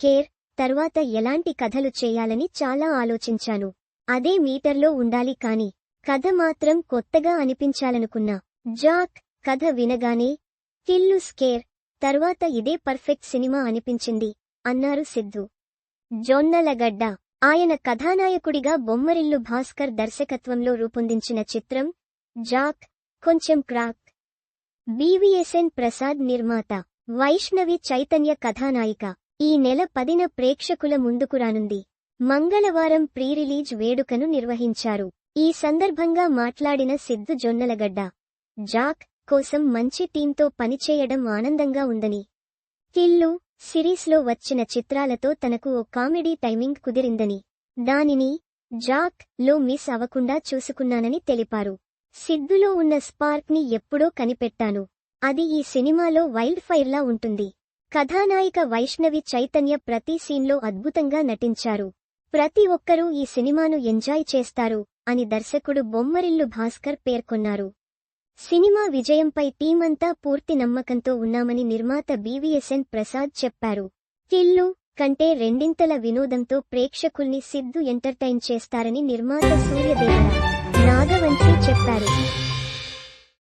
Scare తర్వాత ఎలాంటి కథలు చేయాలని చాలా ఆలోచించాను. అదే మీటర్లో ఉండాలి కాని కథ మాత్రం కొత్తగా అనిపించాలనుకున్నా. జాక్ కథ వినగానే కిల్లు స్కేర్ తర్వాత ఇదే పర్ఫెక్ట్ సినిమా అనిపించింది అన్నారు సిద్ధు. జొన్నలగడ్డ ఆయన కథానాయకుడిగా బొమ్మరిల్లు భాస్కర్ దర్శకత్వంలో రూపొందించిన చిత్రం జాక్ కొంచెం క్రాక్. బీవీఎస్ఎన్ ప్రసాద్ నిర్మాత వైష్ణవి చైతన్య కథానాయిక ఈ నెల పదిన ప్రేక్షకుల ముందుకు రానుంది. మంగళవారం ప్రీరిలీజ్ వేడుకను నిర్వహించారు. ఈ సందర్భంగా మాట్లాడిన సిద్ధు జొన్నలగడ్డ జాక్ కోసం మంచి టీంతో పనిచేయడం ఆనందంగా ఉందని. కిల్లు సిరీస్లో వచ్చిన చిత్రాలతో తనకు ఓ కామెడీ టైమింగ్ కుదిరిందని. దానిని జాక్లో మిస్ అవ్వకుండా చూసుకున్నానని తెలిపారు. సిద్ధులో ఉన్న స్పార్క్ని ఎప్పుడో కనిపెట్టాను. అది ఈ సినిమాలో వైల్డ్ ఫైర్లా ఉంటుంది. కథానాయిక వైష్ణవి చైతన్య ప్రతి సీన్లో అద్భుతంగా నటించారు. ప్రతి ఒక్కరూ ఈ సినిమాను ఎంజాయ్ చేస్తారు అని దర్శకుడు బొమ్మరిల్లు భాస్కర్ పేర్కొన్నారు. సినిమా విజయంపై టీమంతా పూర్తి నమ్మకంతో ఉన్నామని నిర్మాత బీవీఎస్ఎన్ ప్రసాద్ చెప్పారు. కిల్లు కంటే రెండింతల వినోదంతో ప్రేక్షకుల్ని సిద్ధు ఎంటర్టైన్ చేస్తారని నిర్మాత సూర్యదేవర నాగవంశీ చెప్పారు.